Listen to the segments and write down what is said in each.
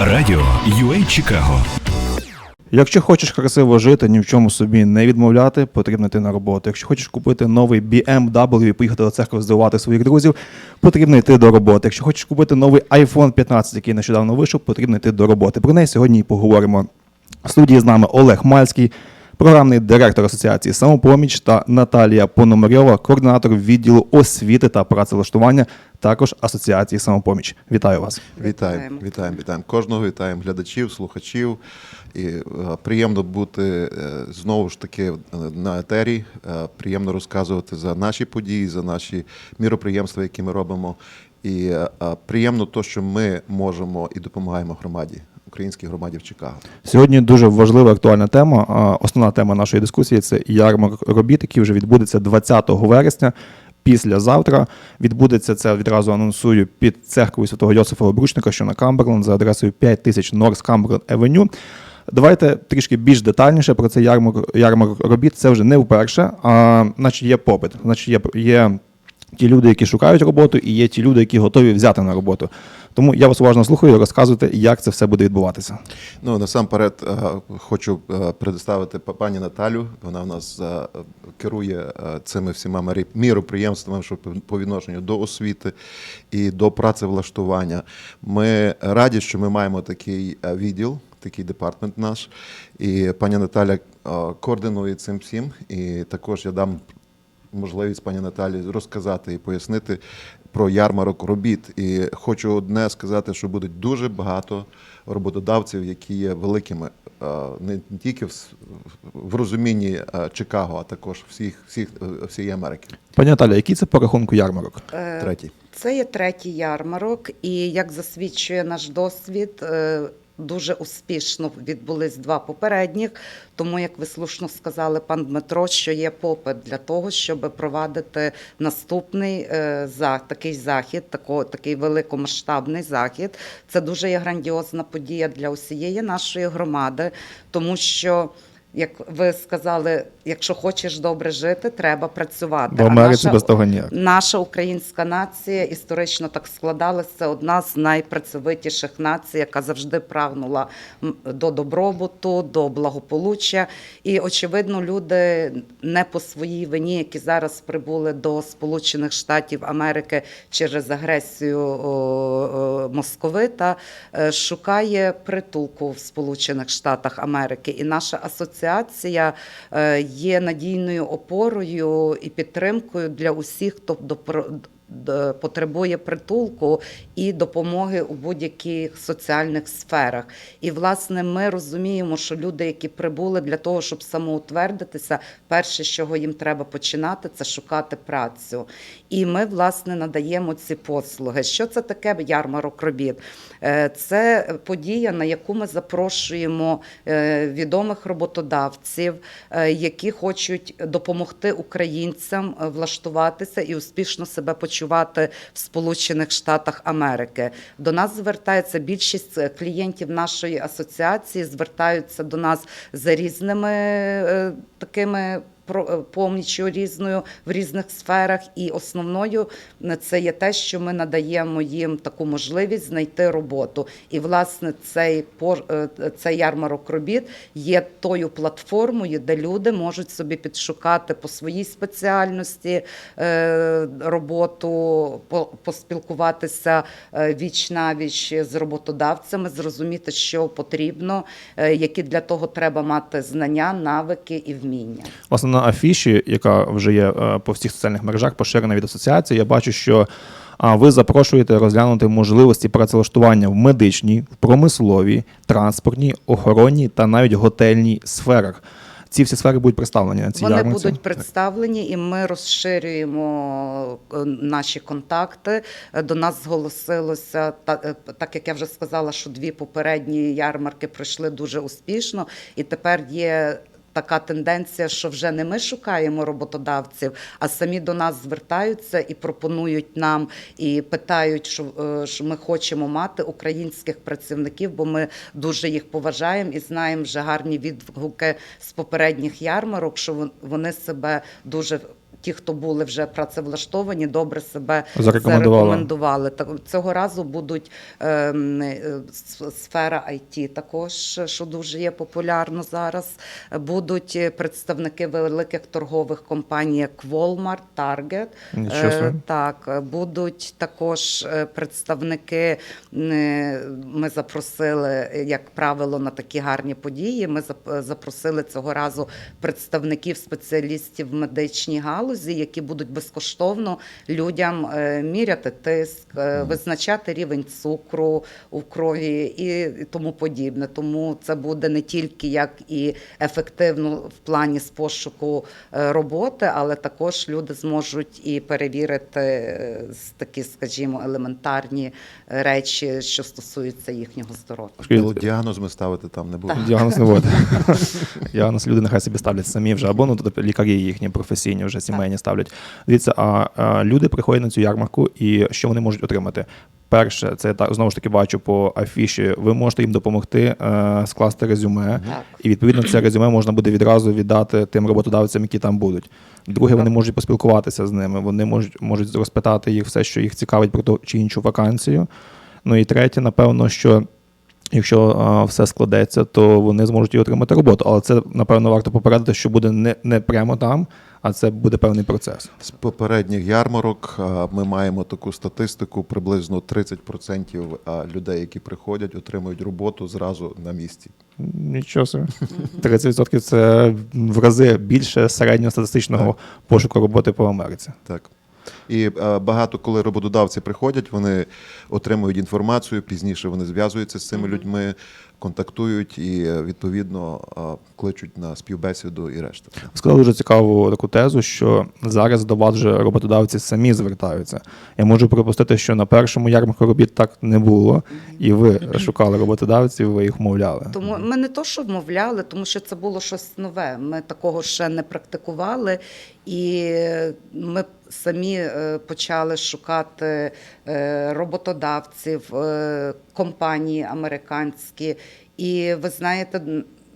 Радіо UA Чикаго. Якщо хочеш красиво жити, ні в чому собі не відмовляти, потрібно йти на роботу. Якщо хочеш купити новий BMW і поїхати до церкви здивувати своїх друзів, потрібно йти до роботи. Якщо хочеш купити новий iPhone 15, який нещодавно вийшов, потрібно йти до роботи. Про неї сьогодні і поговоримо. В студії з нами Олег Мальський, програмний директор Асоціації Самопоміч та Наталія Пономарьова, координатор відділу освіти та працевлаштування, також Асоціації Самопоміч. Вітаю вас. Вітаємо, Вітаємо. вітаємо. Кожного вітаємо глядачів, слухачів. І е, приємно бути е, знову ж таки на етері. Е, приємно розказувати за наші події, за наші міроприємства, які ми робимо. І е, е, приємно то, що ми можемо і допомагаємо громаді, українській громаді в Чикаго. Сьогодні дуже важлива актуальна тема. Основна тема нашої дискусії це ярмарок робіт, який вже відбудеться 20 вересня. Післязавтра відбудеться це відразу анонсую під церквою святого Йосифа Обручника, що на Камберленд за адресою 5000 Норс Камберленд Евеню. Давайте трішки більш детальніше про цей ярмарок, ярмарок робіт. Це вже не вперше, а значить є попит. Значить, є, є ті люди, які шукають роботу, і є ті люди, які готові взяти на роботу. Тому я вас уважно слухаю, розказуйте, як це все буде відбуватися. Ну насамперед е, хочу е, предоставити па- пані Наталю. Вона в нас е, керує цими всіма міроприємствами, що по- відношенню до освіти і до працевлаштування. Ми раді, що ми маємо такий відділ. Такий департмент наш, і пані Наталя координує цим всім. І також я дам можливість пані Наталі розказати і пояснити про ярмарок робіт. І хочу одне сказати, що буде дуже багато роботодавців, які є великими не тільки в, в розумінні Чикаго, а також всіх, всіх всієї Америки. Пані Наталя, який це по рахунку ярмарок? Е, Третій. Це є третій ярмарок, і як засвідчує наш досвід, е, дуже успішно відбулись два попередніх. Тому, як ви слушно сказали, пан Дмитро, що є попит для того, щоб провадити наступний е, за такий захід, тако, такий великомасштабний захід. Це дуже є грандіозна подія для усієї нашої громади, тому що. Як ви сказали, якщо хочеш добре жити, треба працювати. В А Америці наша- без того ніяк. Наша українська нація історично так складалася. Одна з найпрацьовитіших націй, яка завжди прагнула до добробуту, до благополуччя. І очевидно, люди не по своїй вині, які зараз прибули до Сполучених Штатів Америки через агресію московита, е, шукає притулку в Сполучених Штатах Америки. І наша асоціація е, є надійною опорою і підтримкою для усіх, хто потребує притулку і допомоги у будь-яких соціальних сферах. І власне ми розуміємо, що люди, які прибули для того, щоб самоутвердитися, перше, з чого їм треба починати, це шукати працю. І ми власне надаємо ці послуги. Що це таке ярмарок робіт? Е, Це подія, на яку ми запрошуємо е, відомих роботодавців, е, які хочуть допомогти українцям влаштуватися і успішно себе почувати в Сполучених Штатах Америки. До нас звертається більшість е, клієнтів нашої асоціації, звертаються до нас за різними е, такими. Е, Поміччю різною в різних сферах, і основною е, це є те, що ми надаємо їм таку можливість знайти роботу. І власне цей е, цей ярмарок робіт є тою платформою, де люди можуть собі підшукати по своїй спеціальності роботу, по- поспілкуватися віч навіч з роботодавцями, зрозуміти, що потрібно, які для того треба мати знання, навики і вміння. Власне, на афіші, яка вже є е, по всіх соціальних мережах, поширена від асоціації, я бачу, що а, ви запрошуєте розглянути можливості працевлаштування в медичній, в промисловій, транспортній, охоронній та навіть готельній сферах. Ці всі сфери будуть представлені на цій Вони ярмарці. будуть представлені, і ми розширюємо е, наші контакти. Е, До нас зголосилося та- так, як я вже сказала, що дві попередні ярмарки пройшли дуже успішно, і тепер є. Така тенденція, що вже не ми шукаємо роботодавців, а самі до нас звертаються і пропонують нам і питають, що, е, що ми хочемо мати українських працівників, бо ми дуже їх поважаємо і знаємо вже гарні відгуки з попередніх ярмарок, що вони себе дуже ті, хто були вже працевлаштовані, добре себе Зарекомендували. Цього разу будуть ем, е, сфера IT також, що дуже є популярно зараз. Будуть е, представники великих торгових компаній, як Walmart, Target. Е. Так, будуть також е, представники. е, Ми запросили, як правило, на такі гарні події. Ми запросили цього разу представників спеціалістів в медичній галузі, які будуть безкоштовно людям е, міряти тиск, е, визначати рівень цукру у крові і тому подібне. Тому це буде не тільки як і ефективно в плані з пошуку е, роботи, але також люди зможуть і перевірити такі, скажімо, елементарні речі, що стосуються їхнього здоров'я. Ну, Діагноз ми ставити там не будемо. Діагноз не буде. Діагноз люди нехай собі ставлять самі вже, або ну тобто лікарі їхні професійні, вже сімейні ставлять. Дивіться, а, а люди приходять на цю ярмарку, і що вони можуть отримати? Перше, це я так знову ж таки бачу по афіші. Ви можете їм допомогти е, скласти резюме, Так. і відповідно це резюме можна буде відразу віддати тим роботодавцям, які там будуть. Друге, вони можуть поспілкуватися з ними. Вони можуть можуть розпитати їх все, що їх цікавить про ту чи іншу вакансію. Ну і третє, напевно, що Якщо а, все складеться, то вони зможуть і отримати роботу. Але це напевно варто попередити, що буде не, не прямо там, а це буде певний процес. З попередніх ярмарок ми маємо таку статистику: приблизно 30% людей, які приходять, отримують роботу зразу на місці. Нічого собі. 30% це в рази більше середньостатистичного пошуку роботи по Америці. Так. І багато, коли роботодавці приходять, вони отримують інформацію, пізніше вони зв'язуються з цими людьми, контактують і е, відповідно е, кличуть на співбесіду і решта. Ви Сказали дуже цікаву таку тезу, що зараз до вас вже роботодавці самі звертаються. Я можу припустити, що на першому ярмарку робіт так не було, і ви шукали роботодавців, ви їх мовляли. Тому ми не то, що вмовляли, тому що це було щось нове. Ми такого ще не практикували, і ми самі е, почали шукати е, роботодавців, е, компанії американські. І ви знаєте.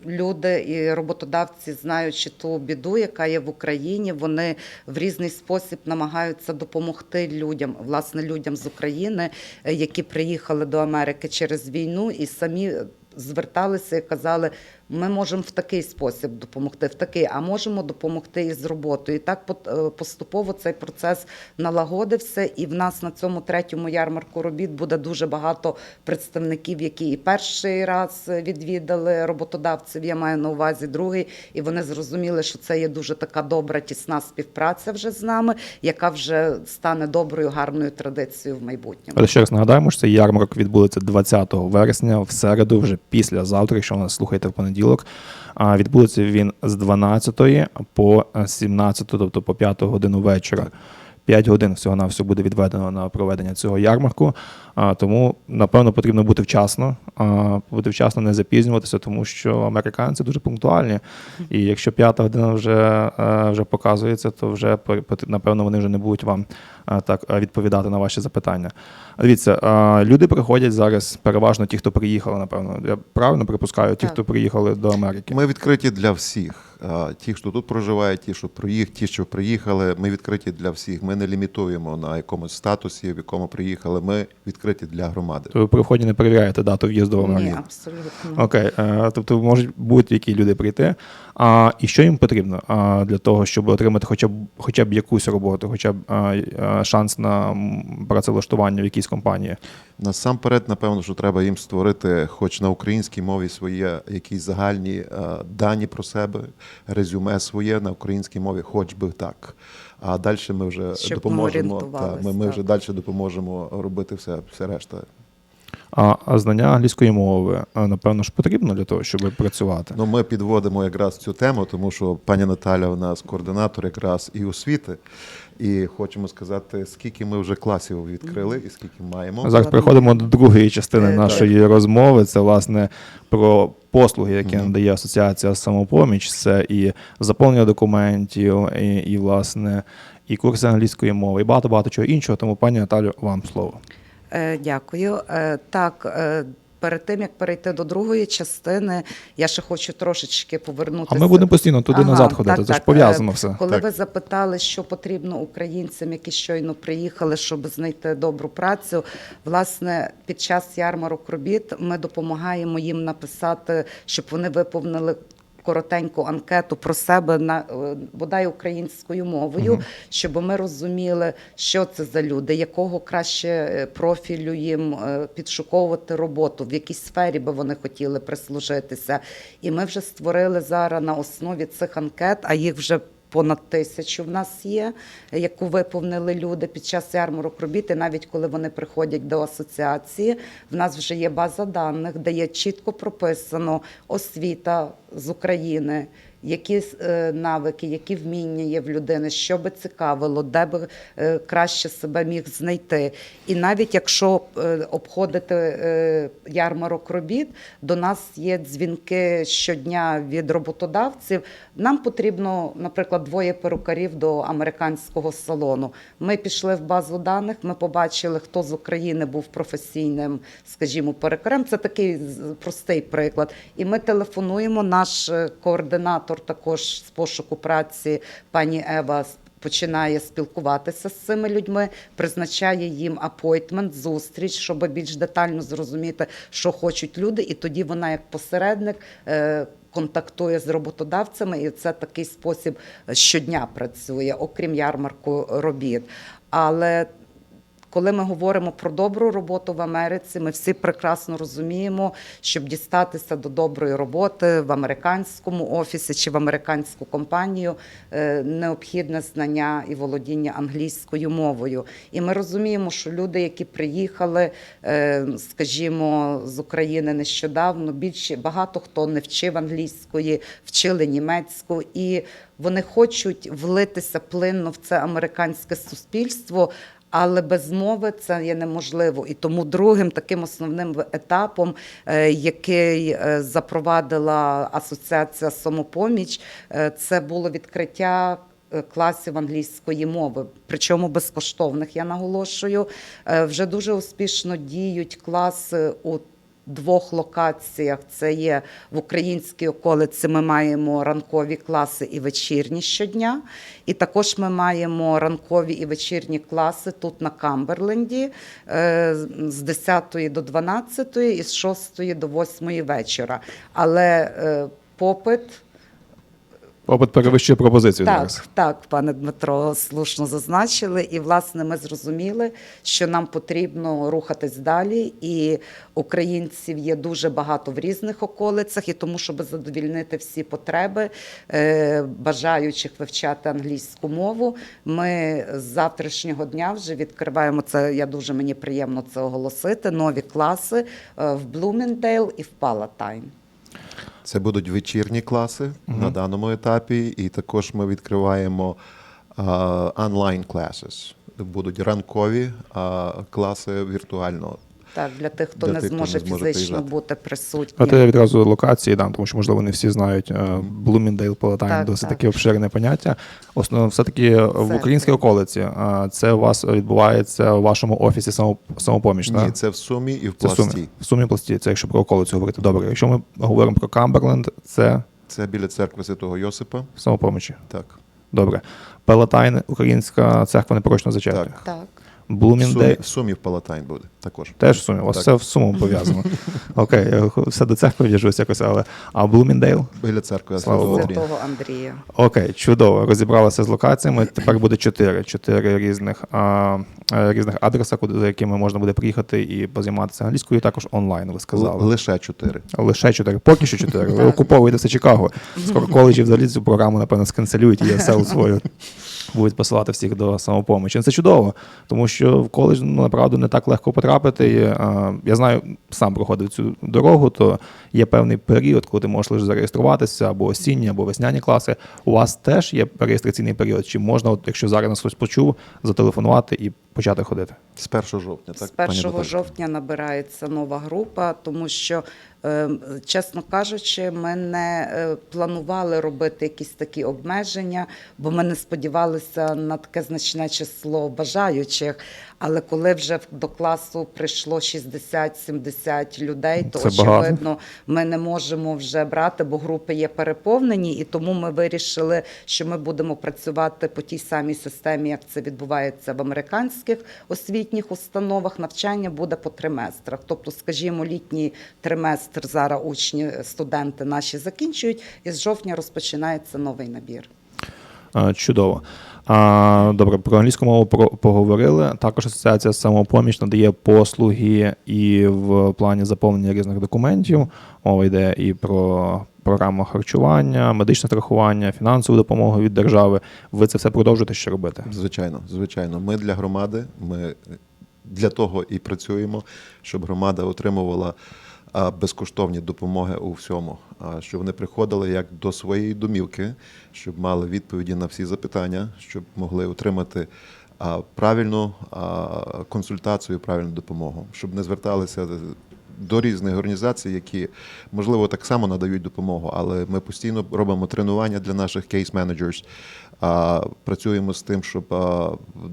Люди і роботодавці, знаючи ту біду, яка є в Україні, вони в різний спосіб намагаються допомогти людям, власне, людям з України, е, які приїхали до Америки через війну, і самі зверталися і казали, ми можемо в такий спосіб допомогти, в такий, а можемо допомогти і з роботою. І так е, поступово цей процес налагодився. І в нас на цьому третьому ярмарку робіт буде дуже багато представників, які і перший раз відвідали роботодавців. Я маю на увазі другий, і вони зрозуміли, що це є дуже така добра, тісна співпраця вже з нами, яка вже стане доброю, гарною традицією в майбутньому. Але ще раз нагадаємо, що цей ярмарок відбудеться 20 вересня, в середу, вже після завтра, якщо нас слухаєте в понеділок. А відбудеться він з 12 по 17, тобто по 5 годину вечора. 5 годин всього на все буде відведено на проведення цього ярмарку. А, тому, напевно, потрібно бути вчасно, а, бути вчасно, не запізнюватися, тому що американці дуже пунктуальні. І якщо п'ята година вже, е, вже показується, то вже напевно вони вже не будуть вам е, так е, відповідати на ваші запитання. Дивіться, е, люди приходять зараз, переважно ті, хто приїхали, напевно. Я правильно припускаю, ті, Так. хто приїхали до Америки. Ми відкриті для всіх. Ті, хто тут проживають, ті, що приїхали, ті, що приїхали, ми відкриті для всіх. Ми не лімітуємо на якомусь статусі, в якому приїхали. Ми відкриті для громади. То ви при вході не перевіряєте дату в'їзду в Америку. Ні, абсолютно. Окей, е, тобто можуть будь-які люди прийти. А і що їм потрібно для того, щоб отримати хоча б хоча б якусь роботу, хоча б шанс на працевлаштування в якійсь компанії? Насамперед, напевно, що треба їм створити, хоч на українській мові своє якісь загальні е, дані про себе, резюме своє на українській мові, хоч би так. А далі ми вже Щоб ми допоможемо. ми, ми вже далі допоможемо робити все, все решта. А, а знання англійської мови, напевно ж потрібно для того, щоб працювати. Ну, ми підводимо якраз цю тему, тому що пані Наталя у нас координатор якраз і освіти. І хочемо сказати, скільки ми вже класів відкрили і скільки маємо. Зараз переходимо до другої частини Е, нашої розмови. Це власне про послуги, які надає асоціація самопоміч. Це і заповнення документів, і, і власне і курси англійської мови, і багато багато чого іншого. Тому, пані Наталю, вам слово. Е, Дякую. Е, Так, е, перед тим як перейти до другої частини, я ще хочу трошечки А ми будемо постійно туди назад Ага, ходити. так, Це ж пов'язано все. Коли Так. ви запитали, що потрібно українцям, які щойно приїхали, щоб знайти добру працю, власне, під час ярмарок робіт ми допомагаємо їм написати, щоб вони виповнили. Коротеньку анкету про себе на е, бодай українською мовою, щоб ми розуміли, що це за люди, якого краще е, профілю їм е, підшуковувати роботу, в якій сфері би вони хотіли прислужитися. І ми вже створили зараз на основі цих анкет, а їх вже понад тисячу в нас є, яку виповнили люди під час ярмарок робіт. І навіть коли вони приходять до асоціації, в нас вже є база даних, де є чітко прописано освіта з України. Які е, навики, які вміння є в людини, що би цікавило, де би е, краще себе міг знайти. І навіть якщо е, обходити ярмарок робіт, до нас є дзвінки щодня від роботодавців. Нам потрібно, наприклад, двоє перукарів до американського салону. Ми пішли в базу даних, ми побачили, хто з України був професійним, скажімо, перукарем. Це такий простий приклад. І ми телефонуємо. Наш е, координатор також з пошуку праці, пані Ева. Починає спілкуватися з цими людьми, призначає їм апойтмент, зустріч, щоб більш детально зрозуміти, що хочуть люди, і тоді вона, як посередник, е, контактує з роботодавцями, і це такий спосіб щодня працює, окрім ярмарку робіт. Але коли ми говоримо про добру роботу в Америці, ми всі прекрасно розуміємо, щоб дістатися до доброї роботи в американському офісі чи в американську компанію, е, необхідне знання і володіння англійською мовою. І ми розуміємо, що люди, які приїхали, е, скажімо, з України нещодавно, більше багато хто не вчив англійської, вчили німецьку і вони хочуть влитися плинно в це американське суспільство. Але без мови це є неможливо. І тому другим таким основним етапом, е, який е, запровадила асоціація самопоміч, е, це було відкриття. Класів англійської мови, причому безкоштовних, я наголошую. Вже дуже успішно діють класи у двох локаціях. Це є в українській околиці. Ми маємо ранкові класи і вечірні щодня. І також ми маємо ранкові і вечірні класи тут на Камберленді е, з 10 до 12 і з 6 до 8 вечора. Але е, попит Попит перевищує пропозицію так, зараз. так, пане Дмитро, слушно зазначили. І власне ми зрозуміли, що нам потрібно рухатись далі. І українців є дуже багато в різних околицях, і тому, щоб задовільнити всі потреби е, бажаючих вивчати англійську мову, ми з завтрашнього дня вже відкриваємо це. Я дуже мені приємно це оголосити. Нові класи е, в Блумендейл і в Палатайн. Це будуть вечірні класи на даному етапі, і також ми відкриваємо онлайн-класи. Будуть ранкові а, класи віртуально. Так, для тих, хто Для не тих, хто зможе не зможе фізично приїжджати. бути присутнім. А то я відразу локації дам, тому що, можливо, не всі знають. Блуміндейл Палатайн Так, досить так. таке обширене поняття. Основно, все-таки в українській околиці. а, Це у вас відбувається у вашому офісі само- самопоміч, Ні, так? це в сумі і в Це в сумі. В сумі пласті, це якщо про околицю говорити. Добре. Якщо ми говоримо про Камберленд, це Це біля церкви Святого Йосипа. в самопомічі. Так. Добре. Палатайн, українська церква непорочного зачаття. Так. Так. Сумі, в сумі в Палатайн буде також. Теж в сумі. У вас Так. все в суму пов'язано. Окей, я все до церкви в'яжусь якось, але. А Блуміндейл? Біля церкви Слава Святого Богу. Андрія. Святого Андрія. Окей, чудово. Розібралися з локаціями. Тепер буде чотири. Чотири різних, а, е, різних адреса, куди за якими можна буде приїхати і позайматися англійською, І також онлайн, ви сказали. Л- Лише чотири. Лише чотири. Поки що чотири. Ви окуповуєте все Чикаго. Скоро коледжі взагалі цю програму, напевно, сканцелюють і ЄСЛ свою. Будуть посилати всіх до самопомочі. Це чудово, тому що в коледж ну, направду не так легко потрапити. І, а, я знаю, сам проходив цю дорогу, то є певний період, коли ти можеш лише зареєструватися або осінні, або весняні класи. У вас теж є реєстраційний період. Чи можна, от, якщо зараз нас хтось почув, зателефонувати і почати ходити? З 1 жовтня, так? З пані 1 жовтня набирається нова група, тому що, е, чесно кажучи, ми не е, планували робити якісь такі обмеження, бо ми не сподівалися на таке значне число бажаючих. Але коли вже до класу прийшло 60-70 людей, то Це багато. очевидно ми не можемо вже брати, бо групи є переповнені, і тому ми вирішили, що ми будемо працювати по тій самій системі, як це відбувається в американських освітніх установах. Навчання буде по триместрах. Тобто, скажімо, літній триместр зараз учні, студенти наші закінчують, і з жовтня розпочинається новий набір. Чудово. Добре, про англійську мову про- поговорили. Також асоціація самопоміч надає послуги і в плані заповнення різних документів. Мова йде і про програму харчування, медичне страхування, фінансову допомогу від держави. Ви це все продовжуєте ще робити? Звичайно, звичайно. Ми для громади, ми для того і працюємо, щоб громада отримувала безкоштовні допомоги у всьому. Щоб вони приходили як до своєї домівки, щоб мали відповіді на всі запитання, щоб могли отримати правильну консультацію, правильну допомогу, щоб не зверталися до різних організацій, які можливо так само надають допомогу, але ми постійно робимо тренування для наших кейс-менеджерс. А, працюємо з тим, щоб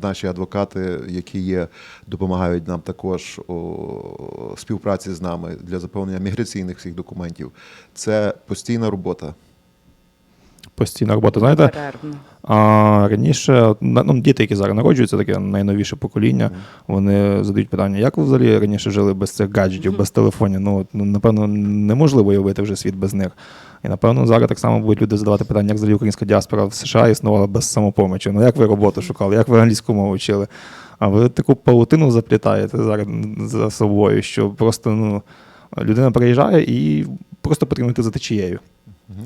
наші адвокати, які є, допомагають нам також у співпраці з нами для заповнення міграційних всіх документів. Це постійна робота. Постійна робота. Знаєте, Перервно. А раніше ну, діти, які зараз народжуються, таке найновіше покоління, вони задають питання, як ви взагалі раніше жили без цих гаджетів, без телефонів? Ну, ну, напевно, неможливо уявити вже світ без них. І напевно зараз так само будуть люди задавати питання, як взагалі українська діаспора в США існувала без самопомочі. Ну як ви роботу шукали, як ви англійську мову вчили? А ви таку паутину заплітаєте зараз за собою, що просто ну, людина приїжджає і просто потрібно йти за течією.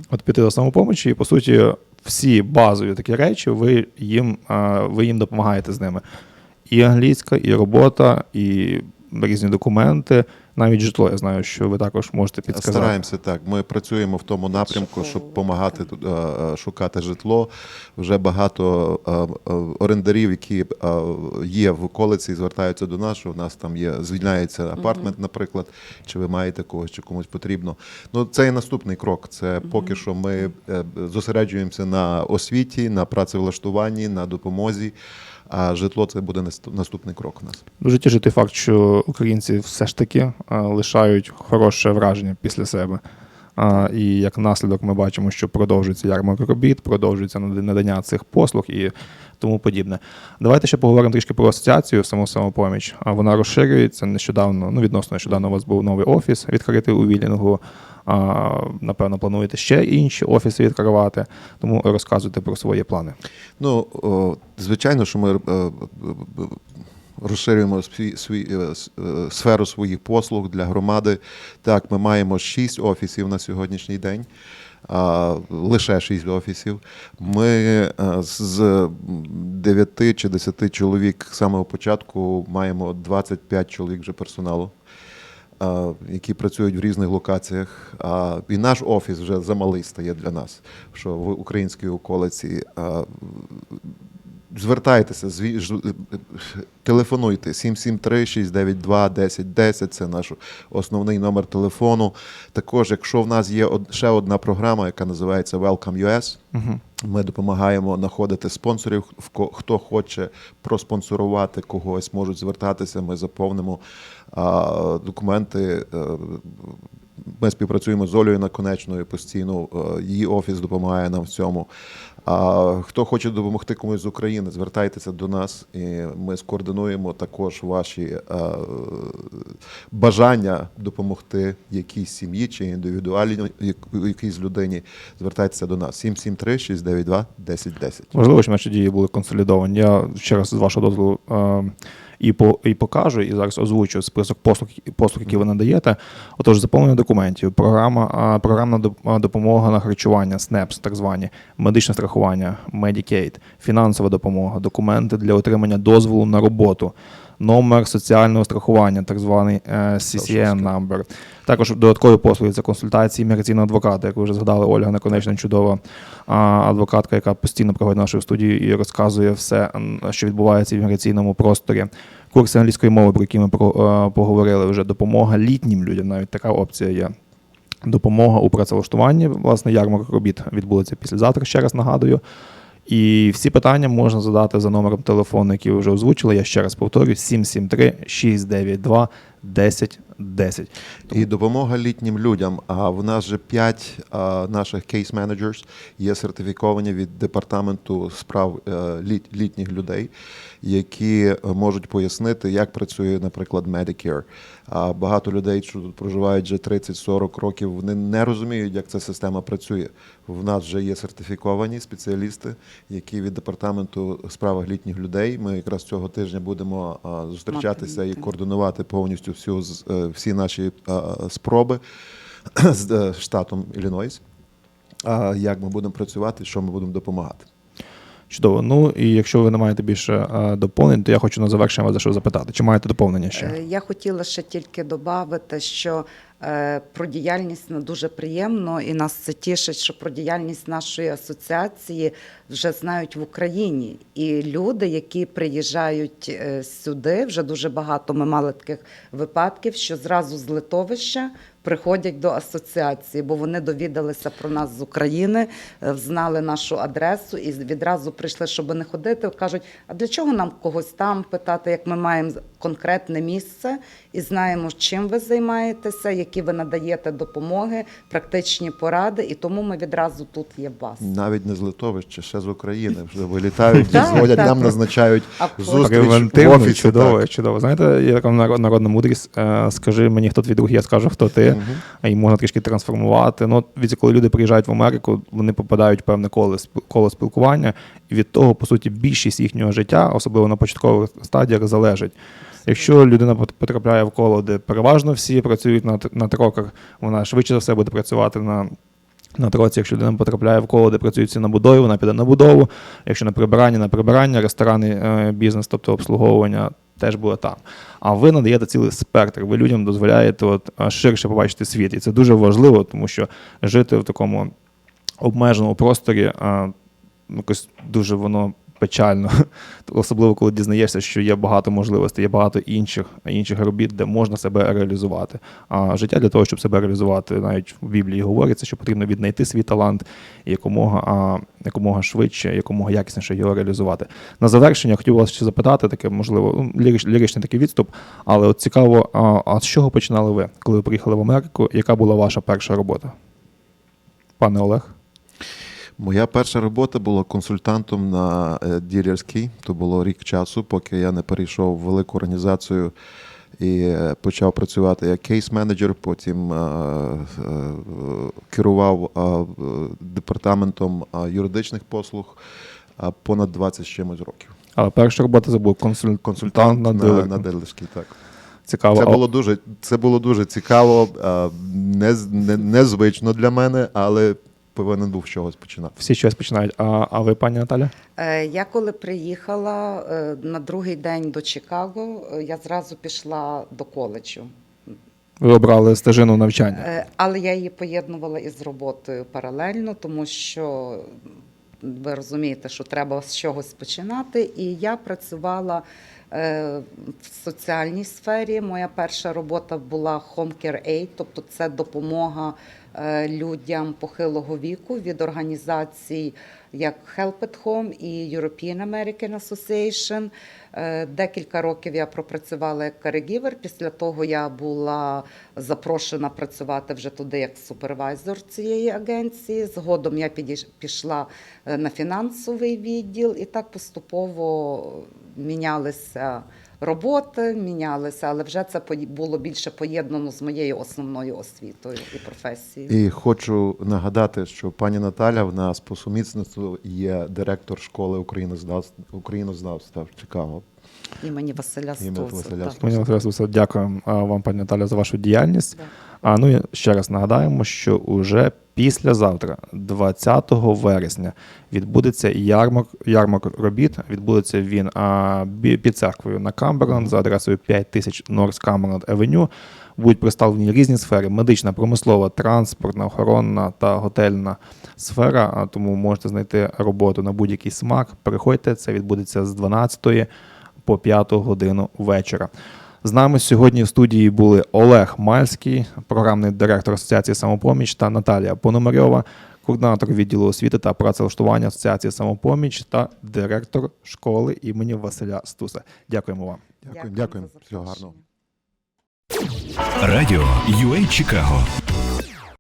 От піти до самопомочі, і по суті, всі базові такі речі, ви їм, ви їм допомагаєте з ними. І англійська, і робота, і різні документи, навіть житло. Я знаю, що ви також можете підсказати. Стараємося так. Ми працюємо в тому напрямку, щоб допомагати е, е, шукати житло. Вже багато е, е, орендарів, які е, є в околиці, звертаються до нас, що в нас там є, звільняється апартмент, наприклад, чи ви маєте когось, чи комусь потрібно. Ну, це і наступний крок. Це поки що ми е, зосереджуємося на освіті, на працевлаштуванні, на допомозі. А житло це буде наступний крок у нас. Дуже тішить факт, що українці все ж таки лишають хороше враження після себе. І як наслідок ми бачимо, що продовжується ярмарок робіт, продовжується надання цих послуг і тому подібне. Давайте ще поговоримо трішки про асоціацію саму самопоміч. А вона розширюється нещодавно. Ну відносно нещодавно у вас був новий офіс відкритий у Вілінгу. Напевно, плануєте ще інші офіси відкривати. Тому розказуйте про свої плани. Ну, звичайно, що ми е, е, розширюємо свій, свій, е, сферу своїх послуг для громади. Так, ми маємо шість офісів на сьогоднішній день. Лише шість офісів. Ми з 9 чи 10 чоловік самого початку маємо 25 чоловік вже персоналу які працюють в різних локаціях. І наш офіс вже замалий стає для нас, що в українській околиці. А, Звертайтеся, зві- ж- телефонуйте 773-692-1010, це наш основний номер телефону. Також, якщо в нас є ще одна програма, яка називається Welcome US, ми допомагаємо знаходити спонсорів. Хто хоче проспонсорувати когось, можуть звертатися. Ми заповнимо а, документи. е, Ми співпрацюємо з Олею Наконечною постійно. е, Її офіс допомагає нам в цьому. А хто хоче допомогти комусь з України, звертайтеся до нас, і ми скоординуємо також ваші е, бажання допомогти якійсь сім'ї чи індивідуальній якійсь людині. Звертайтеся до нас 773-692-1010. Важливо, щоб наші дії були консолідовані. Я ще раз з вашого дозволу е, і, по, і покажу, і зараз озвучу список послуг, послуг, які ви надаєте. Отож, заповнення документів, програма, програмна доп- допомога на харчування, СНЕПС, так звані, медичне страхування, Medicaid, фінансова допомога, документи для отримання дозволу на роботу. Номер соціального страхування, так званий е, CCN number. Також додаткові послуги це консультації міграційного адвоката, як ви вже згадали, Ольга Наконечна, чудова адвокатка, яка постійно приходить в нашу студію і розказує все, що відбувається в міграційному просторі. Курси англійської мови, про які ми е, поговорили вже, допомога літнім людям, навіть така опція є. Допомога у працевлаштуванні, власне, ярмарок робіт відбудеться післязавтра, ще раз нагадую. І всі питання можна задати за номером телефону, який ви вже озвучили. Я ще раз повторюю: 773 692 1010. І допомога літнім людям. А в нас же п'ять а, наших кейс менеджерс є сертифіковані від департаменту справ е, літ- літніх людей, які е, можуть пояснити, як працює, наприклад, Medicare. А багато людей, що тут проживають вже 30-40 років, вони не розуміють, як ця система працює. В нас вже є сертифіковані спеціалісти, які від департаменту справах літніх людей. Ми якраз цього тижня будемо зустрічатися і координувати повністю всю е, всі наші спроби з е, штатом Іллінойс. Як ми будемо працювати, що ми будемо допомагати. Чудово. Ну і якщо ви не маєте більше е, доповнень, то я хочу на завершення вас за що запитати. Чи маєте доповнення ще? Е, Я хотіла ще тільки додати, що е, про діяльність дуже приємно, і нас це тішить, що про діяльність нашої асоціації вже знають в Україні. І люди, які приїжджають сюди, вже дуже багато ми мали таких випадків, що зразу з литовища приходять до асоціації, бо вони довідалися про нас з України, е, знали нашу адресу і відразу прийшли, щоб не ходити. Кажуть, а для чого нам когось там питати, як ми маємо конкретне місце і знаємо, чим ви займаєтеся, які ви надаєте допомоги, практичні поради, і тому ми відразу тут є вас. Навіть не з Литовища, ще з України. Вже вилітають, дзвонять, нам назначають зустріч в офісі. чудово, чудово. Знаєте, є така народ- народна мудрість. е, Скажи мені, хто твій друг, я скажу, хто ти. А І можна трішки трансформувати. Ну, від коли люди приїжджають в Америку, вони попадають в певне коло, коло спілкування, і від того, по суті, більшість їхнього життя, особливо на початкових стадіях, залежить. Якщо людина потрапляє в коло, де переважно всі працюють на, на троках, вона швидше за все буде працювати на на троці, якщо людина потрапляє в коло, де працюють всі на будові, вона піде на будову. Якщо на прибирання, на прибирання, ресторани, е, бізнес, тобто обслуговування, теж буде там. А ви надаєте цілий спектр. Ви людям дозволяєте от, е, ширше побачити світ. І це дуже важливо, тому що жити в такому обмеженому просторі е, якось дуже воно печально, особливо коли дізнаєшся, що є багато можливостей, є багато інших, інших робіт, де можна себе реалізувати. А життя для того, щоб себе реалізувати, навіть в Біблії говориться, що потрібно віднайти свій талант якомога, а, якомога швидше, якомога якісніше його реалізувати. На завершення хотів вас ще запитати, таке можливо, ну, лірич, ліричний такий відступ, але от цікаво, а, а з чого починали ви, коли ви приїхали в Америку? Яка була ваша перша робота? Пане Олег? Моя перша робота була консультантом на е, ділерській. То було рік часу, поки я не перейшов в велику організацію і е, почав працювати як кейс-менеджер. Потім е, керував департаментом юридичних послуг понад 20 з чимось років. Але перша робота це був консуль... Консультант на, на, на дилерській, так. Цікаво. Це було дуже, це було дуже цікаво, не, не, незвично для мене, але повинен був з чогось починати. Всі щось починають. А, а ви, пані Наталя? Е, Я коли приїхала е, на другий день до Чикаго, е, я зразу пішла до коледжу. Ви обрали стежину навчання. Але я її поєднувала із роботою паралельно, тому що ви розумієте, що треба з чогось починати. І я працювала в соціальній сфері. Моя перша робота була Home Care Aid, тобто це допомога е, людям похилого віку від організацій як Help at Home і European American Association. Е, Декілька років я пропрацювала як карегівер. Після того я була запрошена працювати вже туди як супервайзер цієї агенції. Згодом я пішла е, на фінансовий відділ, і так поступово мінялися роботи, мінялися, але вже це було більше поєднано з моєю основною освітою і професією. І хочу нагадати, що пані Наталя в нас по сумісництву є директор школи українознавства, українознавства в Чикаго. Імені Василя Імені Василя. Стуса. Дякую вам, пані Наталя, за вашу діяльність. А ну і ще раз нагадаємо, що уже післязавтра, 20 вересня, відбудеться ярмарк, ярмарк робіт. Відбудеться він а, під церквою на Камберленд за адресою 5000 Норс Камберленд Авеню. Будуть представлені різні сфери: медична, промислова, транспортна, охоронна та готельна сфера. А тому можете знайти роботу на будь-який смак. Приходьте, це відбудеться з 12 по 5 годину вечора. З нами сьогодні в студії були Олег Мальський, програмний директор Асоціації самопоміч та Наталія Пономарьова, координатор відділу освіти та працевлаштування Асоціації самопоміч та директор школи імені Василя Стуса. Дякуємо вам. Дякую, Дякую Всього гарного. Радіо UA Чикаго